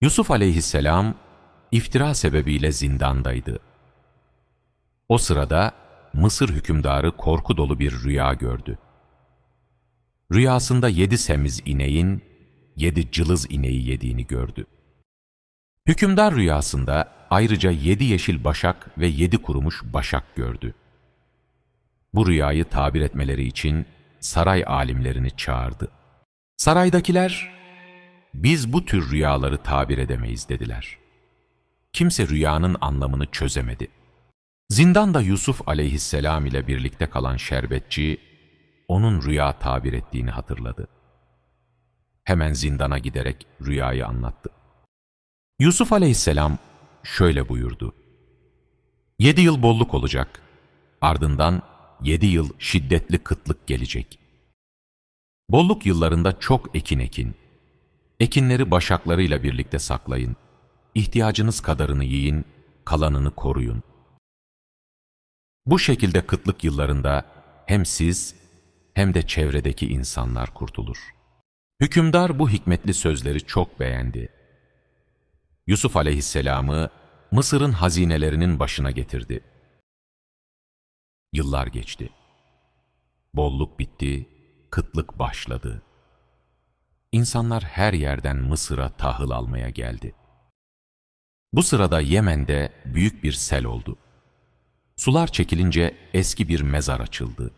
Yusuf aleyhisselam iftira sebebiyle zindandaydı. O sırada Mısır hükümdarı korku dolu bir rüya gördü. Rüyasında yedi semiz ineğin, yedi cılız ineği yediğini gördü. Hükümdar rüyasında ayrıca yedi yeşil başak ve yedi kurumuş başak gördü. Bu rüyayı tabir etmeleri için saray alimlerini çağırdı. Saraydakiler, biz bu tür rüyaları tabir edemeyiz dediler. Kimse rüyanın anlamını çözemedi. Zindanda Yusuf aleyhisselam ile birlikte kalan şerbetçi, onun rüya tabir ettiğini hatırladı. Hemen zindana giderek rüyayı anlattı. Yusuf aleyhisselam şöyle buyurdu. Yedi yıl bolluk olacak, ardından yedi yıl şiddetli kıtlık gelecek. Bolluk yıllarında çok ekin ekin. Ekinleri başaklarıyla birlikte saklayın. İhtiyacınız kadarını yiyin, kalanını koruyun. Bu şekilde kıtlık yıllarında hem siz hem de çevredeki insanlar kurtulur. Hükümdar bu hikmetli sözleri çok beğendi. Yusuf aleyhisselamı Mısır'ın hazinelerinin başına getirdi. Yıllar geçti. Bolluk bitti, kıtlık başladı. İnsanlar her yerden Mısır'a tahıl almaya geldi. Bu sırada Yemen'de büyük bir sel oldu. Sular çekilince eski bir mezar açıldı.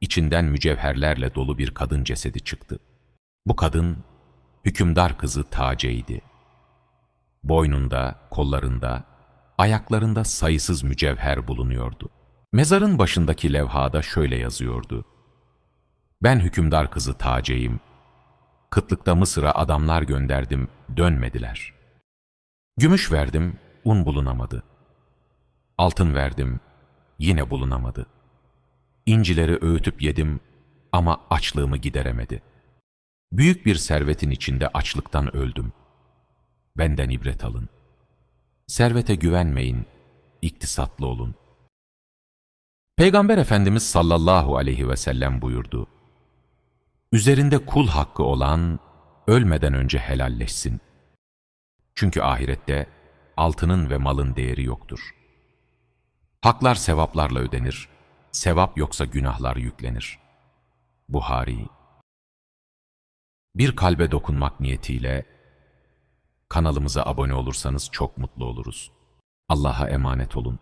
İçinden mücevherlerle dolu bir kadın cesedi çıktı. Bu kadın, hükümdar kızı Tace'ydi. Boynunda, kollarında, ayaklarında sayısız mücevher bulunuyordu. Mezarın başındaki levhada şöyle yazıyordu. Ben hükümdar kızı Tace'yim. Kıtlıkta Mısır'a adamlar gönderdim, dönmediler. Gümüş verdim, un bulunamadı. Altın verdim, yine bulunamadı. İncileri öğütüp yedim ama açlığımı gideremedi. Büyük bir servetin içinde açlıktan öldüm. Benden ibret alın. Servete güvenmeyin, iktisatlı olun. Peygamber Efendimiz sallallahu aleyhi ve sellem buyurdu. Üzerinde kul hakkı olan ölmeden önce helalleşsin. Çünkü ahirette altının ve malın değeri yoktur. Haklar sevaplarla ödenir, sevap yoksa günahlar yüklenir. Buhari Bir kalbe dokunmak niyetiyle kanalımıza abone olursanız çok mutlu oluruz. Allah'a emanet olun.